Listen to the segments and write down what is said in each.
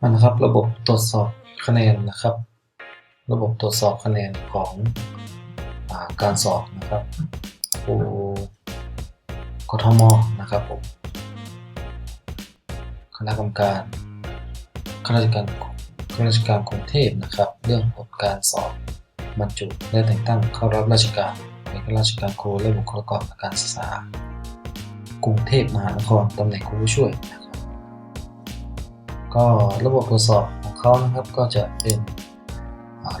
มันนะครับระบบตรวจสอบคะแนนนะครับ ระบบตรวจสอบคะแนนของอาการสอบนะครับครูกทมนะครับผมคณะกรรมการข้าราชการข้าราชการกรุงเทพนะครับ เรื่องผลการสอบบรรจุและแต่งตั้งเข้ารับราชการเป็นข้าราชการครูและบุคลากรทางการศึกษากรุงเทพมหานครตำแหน่งครูผู้ช่วยนะครับ ก็ระบบตรวจสอบของเขานะครับก็จะเป็น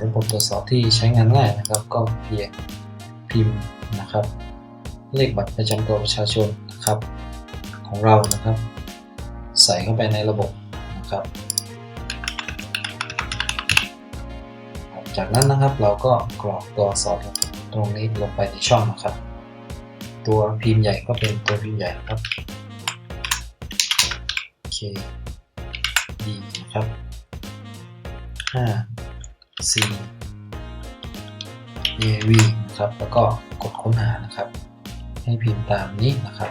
ระบบตรวจสอบที่ใช้งานง่ายนะครับ ก็เพียงพิมพ์นะครับ เลขบัตรประจำตัวประชาชนนะครับของเรานะครับ ใส่เข้าไปในระบบนะครับ จากนั้นนะครับเราก็กรอกตัวสอบตรงนี้ลงไปในช่องนะครับ ตัวพิมพ์ใหญ่ก็เป็นตัวพิมพ์ใหญ่นะครับ K D นะครับ5 C A V นะครับแล้วก็กดค้นหานะครับ ให้พิมพ์ตามนี้นะครับ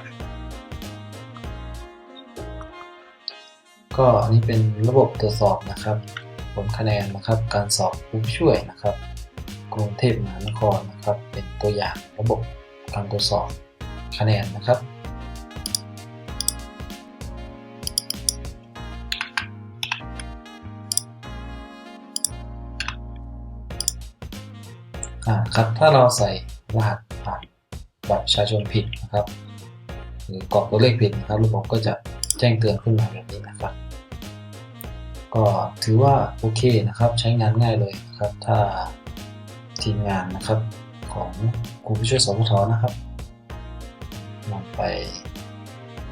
ก็อันนี้เป็นระบบตรวจสอบนะครับ ผลคะแนนนะครับการสอบผู้ช่วยนะครับ กรุงเทพมหานครนะครับ เป็นตัวอย่างระบบการตรวจสอบคะแนนนะครับ อ่าครับถ้าเราใส่รหัสผ่านบัตรประชาชนผิดนะครับ หรือกรอกตัวเลขผิดนะครับระบบก็จะแจ้งเตือนขึ้นมาแบบนี้นะครับ ก็ถือว่าโอเคนะครับ ใช้งานง่ายเลยนะครับ ถ้าทีมงานนะครับของครูผู้ช่วยสมทนะครับนำไป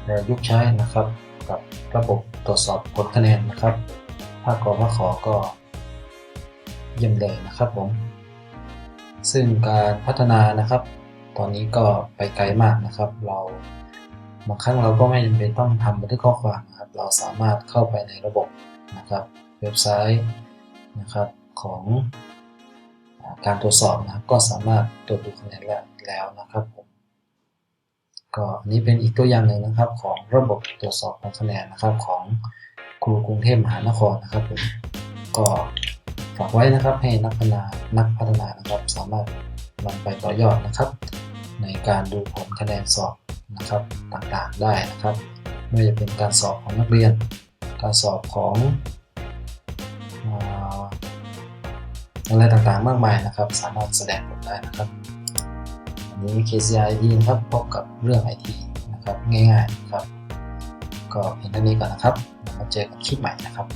ประยุกต์ใช้นะครับ กับระบบตรวจสอบผลคะแนนนะครับ ถ้ากรมขอก็เยี่ยมเลยนะครับผม ซึ่งการพัฒนานะครับ ตอนนี้ก็ไปไกลมากนะครับ เราบางครั้งเราก็ไม่จำเป็นต้องทำบันทึกข้อความนะครับ เราสามารถเข้าไปในระบบนะครับ เว็บไซต์นะครับของอการตรวจสอบนะครับก็สามารถตรวจดูคะแนนแล้วแล้วนะครับผมก็อันนี้เป็นอีกตัวอย่างหนึ่งนะครับ ของระบบตรวจสอบผลคะแนนนะครับของครูกรุงเทพมหานครนะครับผมก็ ฝากไว้นะครับให้นักพัฒนานักพัฒนานะครับ สามารถนำไปต่อยอดนะครับ ในการดูผลคะแนนสอบนะครับต่างๆได้นะครับไม่ว่าจะเป็นการสอบของนักเรียน การสอบของอะไรต่างๆมากมายนะครับ สามารถแสดงผลได้นะครับอันนี้ KCI ID นะครับพบกับเรื่อง IT นะครับง่ายๆนะครับ ก็เพียงเท่านี้ก่อนนะครับเดี๋ยวมาเจอกันคลิปใหม่นะครับ